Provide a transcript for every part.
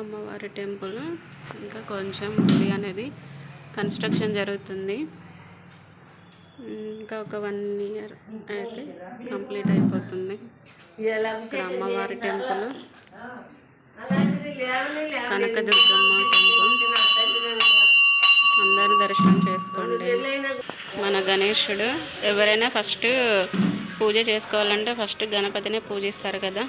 అమ్మవారి టెంపుల్. ఇంకా కొంచెం గుడి అనేది కన్స్ట్రక్షన్ జరుగుతుంది. ఇంకా ఒక వన్ ఇయర్ అయితే కంప్లీట్ అయిపోతుంది. అమ్మవారి టెంపుల్. కనకదుర్గమ్మ టెంపుల్. అందరూ దర్శనం చేసుకోండి. మన గణేశుడు ఎవరైనా ఫస్ట్ పూజ చేసుకోవాలంటే ఫస్ట్ గణపతిని పూజిస్తారు కదా.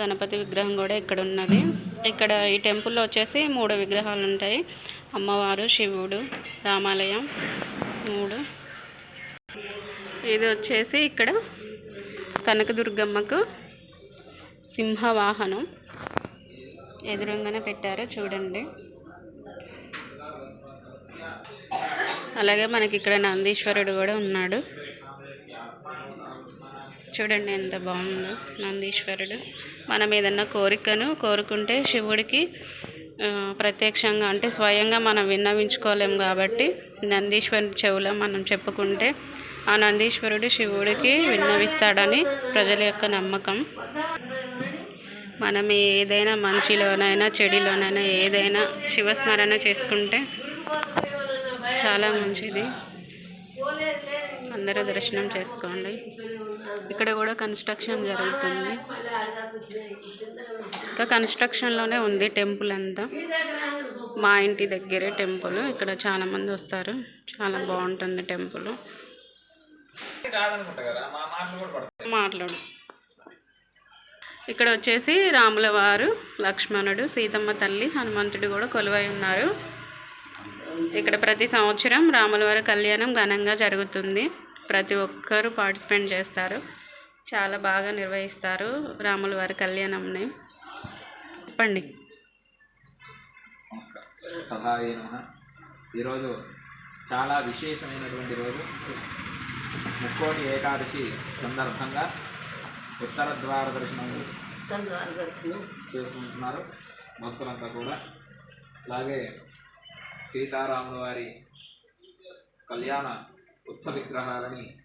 గణపతి విగ్రహం కూడా ఇక్కడ ఉన్నది. ఇక్కడ ఈ టెంపుల్లో వచ్చేసి మూడు విగ్రహాలు ఉంటాయి. అమ్మవారు శివుడు రామాలయం మూడు. ఇది వచ్చేసి ఇక్కడ కనకదుర్గమ్మకు సింహవాహనం ఎదురుగానే పెట్టారు చూడండి. అలాగే మనకి ఇక్కడ నందీశ్వరుడు కూడా ఉన్నాడు. చూడండి ఎంత బాగుందో నందీశ్వరుడు. మనం ఏదన్నా కోరికను కోరుకుంటే శివుడికి ప్రత్యక్షంగా అంటే స్వయంగా మనం విన్నవించుకోలేం కాబట్టి నందీశ్వరుడు చెవులో మనం చెప్పుకుంటే ఆ నందీశ్వరుడు శివుడికి విన్నవిస్తాడని ప్రజల యొక్క నమ్మకం. మనం ఏదైనా మంచిలోనైనా చెడిలోనైనా ఏదైనా శివస్మరణ చేసుకుంటే చాలా మంచిది. అందరూ దర్శనం చేసుకోండి. ఇక్కడ కూడా కన్స్ట్రక్షన్ జరుగుతుంది. ఇంకా కన్స్ట్రక్షన్లోనే ఉంది టెంపుల్ అంతా. మా ఇంటి దగ్గరే టెంపుల్. ఇక్కడ చాలామంది వస్తారు. చాలా బాగుంటుంది టెంపుల్. మాట్లాడు. ఇక్కడ వచ్చేసి రాముల వారు లక్ష్మణుడు సీతమ్మ తల్లి హనుమంతుడు కూడా కొలువై ఉన్నారు. ఇక్కడ ప్రతి సంవత్సరం రాములవారి కళ్యాణం ఘనంగా జరుగుతుంది. ప్రతి ఒక్కరూ పార్టిసిపేట్ చేస్తారు. చాలా బాగా నిర్వహిస్తారు రాములవారి కళ్యాణంని. చెప్పండి. ఈరోజు చాలా విశేషమైనటువంటి రోజు. ముక్కోటి ఏకాదశి సందర్భంగా ఉత్తర ద్వార దర్శనం చేసుకుంటున్నారు. భక్తులంతా కూడా. అలాగే సీతారాముల వారి కళ్యాణ ఉత్సవ విగ్రహాలని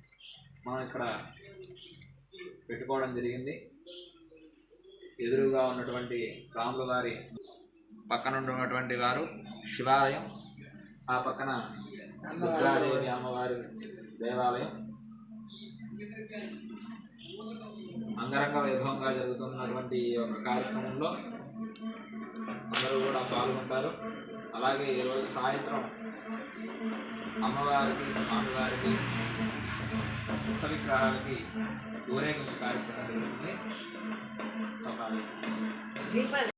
మనం ఇక్కడ పెట్టుకోవడం జరిగింది. ఎదురుగా ఉన్నటువంటి రాముల వారి పక్కన ఉన్నటువంటి వారు శివాలయం ఆ పక్కన దుర్గాదేవి అమ్మవారి దేవాలయం. అంగరంగ వైభవంగా జరుగుతున్నటువంటి ఈ యొక్క కార్యక్రమంలో అందరూ కూడా పాల్గొంటారు. అలాగే ఈరోజు సాయంత్రం అమ్మవారికి స్వామివారికి ఉత్సవ విగ్రహాలకి ఊరేగింపు కార్యక్రమం జరుగుతుంది. సో